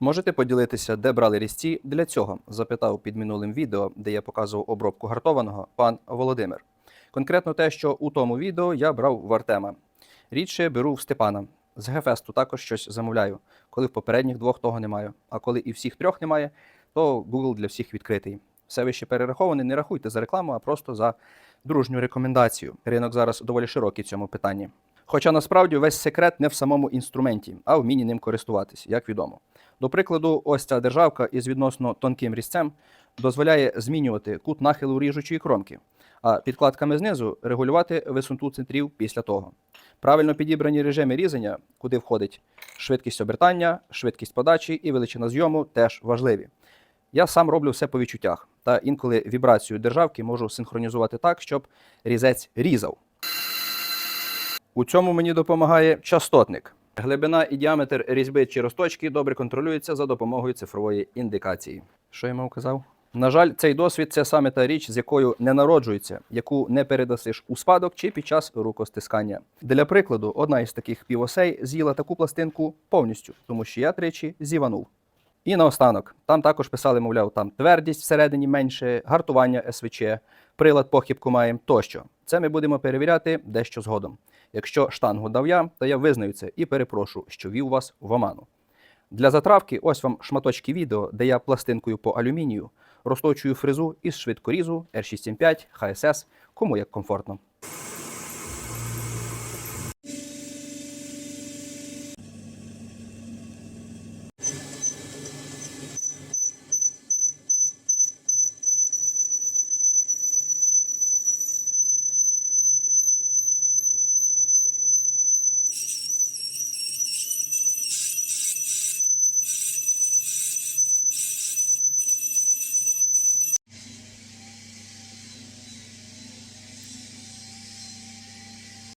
Можете поділитися, де брали різці для цього? запитав під минулим відео, де я показував обробку гартованого пан Володимир. Конкретно те, що у тому відео я брав в Артема. Рідше беру в Степана. З Гефесту також щось замовляю, коли в попередніх двох того немає. А коли і всіх трьох немає, то Google для всіх відкритий. Все вище перераховане, не рахуйте за рекламу, а просто за дружню рекомендацію. Ринок зараз доволі широкий в цьому питанні. Хоча насправді весь секрет не в самому інструменті, а в вмінні ним користуватись, як відомо. До прикладу, ось ця державка із відносно тонким різцем дозволяє змінювати кут нахилу ріжучої кромки, а підкладками знизу регулювати висоту центрів після того. Правильно підібрані режими різання, куди входить швидкість обертання, швидкість подачі і величина зйому, теж важливі. Я сам роблю все по відчуттях, та інколи вібрацію державки можу синхронізувати так, щоб різець різав. У цьому мені допомагає частотник. Глибина і діаметр різьби чи розточки добре контролюються за допомогою цифрової індикації. Що я йому казав? На жаль, цей досвід це саме та річ, з якою не народжується, яку не передасиш у спадок чи під час рукостискання. Для прикладу, одна із таких півосей з'їла таку пластинку повністю, тому що я тричі зіванув. І наостанок, там також писали, мовляв, там твердість всередині менше, гартування СВЧ, прилад похибку маємо тощо. Це ми будемо перевіряти дещо згодом. Якщо штангу дав я, то я визнаю це і перепрошу, що вів вас в оману. Для затравки ось вам шматочки відео, де я пластинкою по алюмінію розточую фрезу із швидкорізу R675 HSS, кому як комфортно.